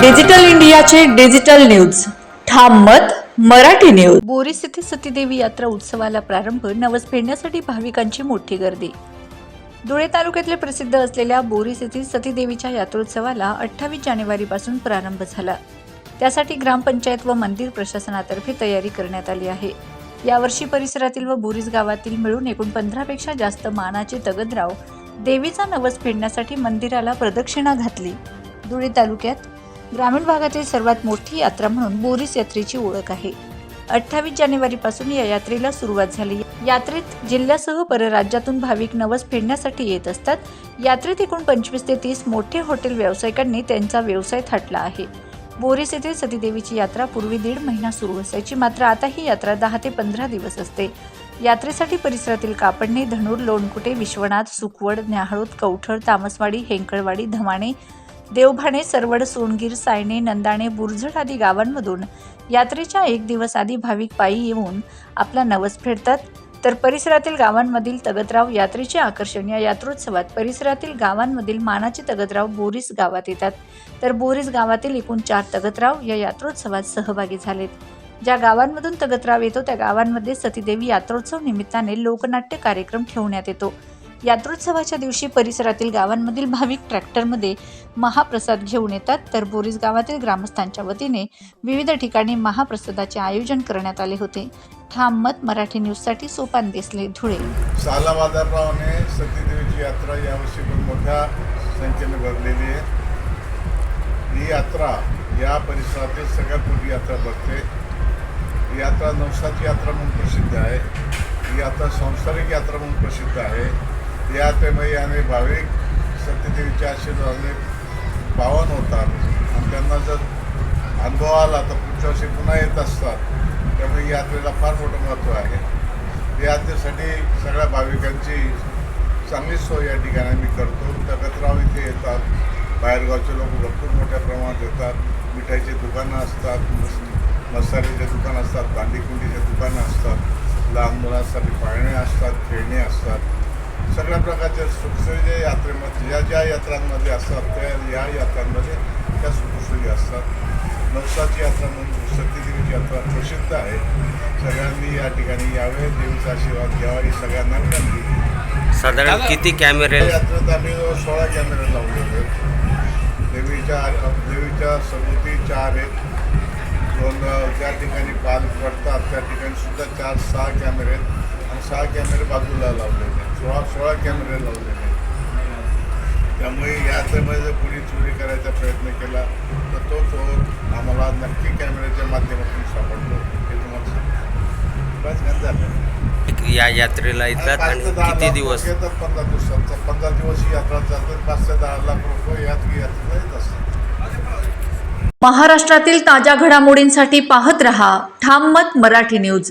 Digital इंडियाचे digital news. ठाम मत मराठी न्यूज. बोरीस येथे सतीदेवी यात्रा उत्सवाला प्रारंभ नवस फेडण्यासाठी भाविकांची मोठी गर्दी. धुळे तालुक्यातले प्रसिद्ध असलेल्या बोरीस येथील सतीदेवीच्या यात्रोत्सवाला अठ्ठावीस जानेवारीपासून प्रारंभ झाला. त्यासाठी ग्रामपंचायत व मंदिर प्रशासनातर्फे तयारी करण्यात आली आहे. यावर्षी परिसरातील व बोरीस गावातील मिळून एकूण पंधरापेक्षा जास्त मानाचे तगदराव देवीचा नवस फेडण्यासाठी मंदिराला प्रदक्षिणा घातली. धुळे तालुक्यात ग्रामीण भागातील सर्वात मोठी यात्रा म्हणून बोरीस यात्रेची ओळख आहे. अठ्ठावीस जानेवारीपासून या यात्रेला सुरुवात झाली. यात्रेत जिल्ह्यासह परराज्यातून भाविक नवस फेडण्यासाठी येत असतात. यात्रेत एकूण पंचवीस ते तीस मोठे हॉटेल व्यावसायिकांनी त्यांचा व्यवसाय थाटला आहे. बोरीस येथे सतीदेवीची यात्रा पूर्वी दीड महिना सुरू असायची. मात्र आता ही यात्रा दहा ते पंधरा दिवस असते. यात्रेसाठी परिसरातील कापडणे धनुर लोणकुटे विश्वनाथ सुकवड न्याहळोद कवठळ तामसवाडी हेंकळवाडी धमाणे देवभाणे सरवड सोनगीर सायणे नंदाणे बुरझड आदी गावांमधून यात्रेच्या एक दिवस आधी भाविक पायी येऊन आपला नवस फेडतात. तर परिसरातील गावांमधील तगतराव यात्रेचे आकर्षण या यात्रोत्सवात परिसरातील गावांमधील मानाचे तगतराव बोरीस गावात येतात. तर बोरीस गावातील एकूण चार तगतराव या यात्रोत्सवात सहभागी झालेत. ज्या गावांमधून तगतराव येतो त्या गावांमध्ये सतीदेवी यात्रोत्सव निमित्ताने लोकनाट्य कार्यक्रम ठेवण्यात येतो. यात्रोत्सवाच्या दिवशी परिसरातील गावांमधील भाविक ट्रॅक्टरमध्ये महाप्रसाद घेऊन येतात. तर बोरीस गावातील ग्रामस्थांच्या वतीने विविध ठिकाणी महाप्रसादाचे आयोजन करण्यात आले होते. ठाम मत मराठी न्यूजसाठी सोपान देसले धुळे. साला बाजाररावने सतीदेवीची यात्रा यावर्षी पण मोठ्या संख्येने भरलेली आहे. ही यात्रा या परिसरातील सगळ्यात मोठी यात्रा भरते. ही यात्रा नवसाची यात्रा म्हणून प्रसिद्ध आहे. ही यात्रा सांसारिक यात्रा म्हणून प्रसिद्ध आहे. या आणि भाविक सत्यदेवीच्या आशीर्वादाने पावन होतात. आणि त्यांना जर अनुभव आला तर पुढच्या वर्षी पुन्हा येत असतात. त्यामुळे यात्रेला फार मोठं महत्त्व आहे. यात्रेसाठी सगळ्या भाविकांची चांगली सोय या ठिकाणी मी करतो. तगतराव इथे येतात. बाहेरगावचे लोक भरपूर मोठ्या प्रमाणात येतात. मिठाईचे दुकानं असतात. मसाल्याचे दुकानं असतात. भांडीकुंडीचे दुकानं असतात. लहान मुलांसाठी पाळणे असतात. खेळणे असतात. सगळ्या प्रकारच्या सुखसोयी यात्रेमध्ये ज्या ज्या यात्रांमध्ये असतात त्या या यात्रांमध्ये त्या सुखसोयी असतात. नवसाची यात्रा म्हणून सत्यदेवीची यात्रा प्रसिद्ध आहे. सगळ्यांनी या ठिकाणी यावे देवीचा आशीर्वाद घ्यावा ही सगळ्यांना विनंती साधारण किती कॅमेरे या यात्रेत आम्ही सोळा कॅमेरे लावलेले आहेत. देवीच्या देवीच्या सभोवती चार आहेत. दोन ज्या ठिकाणी पाल पडतात त्या ठिकाणी सुद्धा चार सहा कॅमेरे आहेत. आणि सहा कॅमेरे बाजूला लावलेले आहेत. सोळा सोळा कॅमेरे लावलेले आहेत त्यामुळे या यात्रेमध्ये जर कुणी चोरी करायचा प्रयत्न केला तर तो चोर आम्हाला नक्की कॅमेऱ्याच्या माध्यमातून सापडतो हे तुम्हाला सांगतो. बस झालं. या यात्रेला येतात आणि किती दिवस? येतात पंधरा दिवसांचा पंधरा दिवस ही यात्रा चालते पाच ते दहा लाख लोक यात यात्रेला येत असतात. महाराष्ट्रातील ताज्या घडामोडींसाठी पाहत रहा ठाम मत मराठी न्यूज.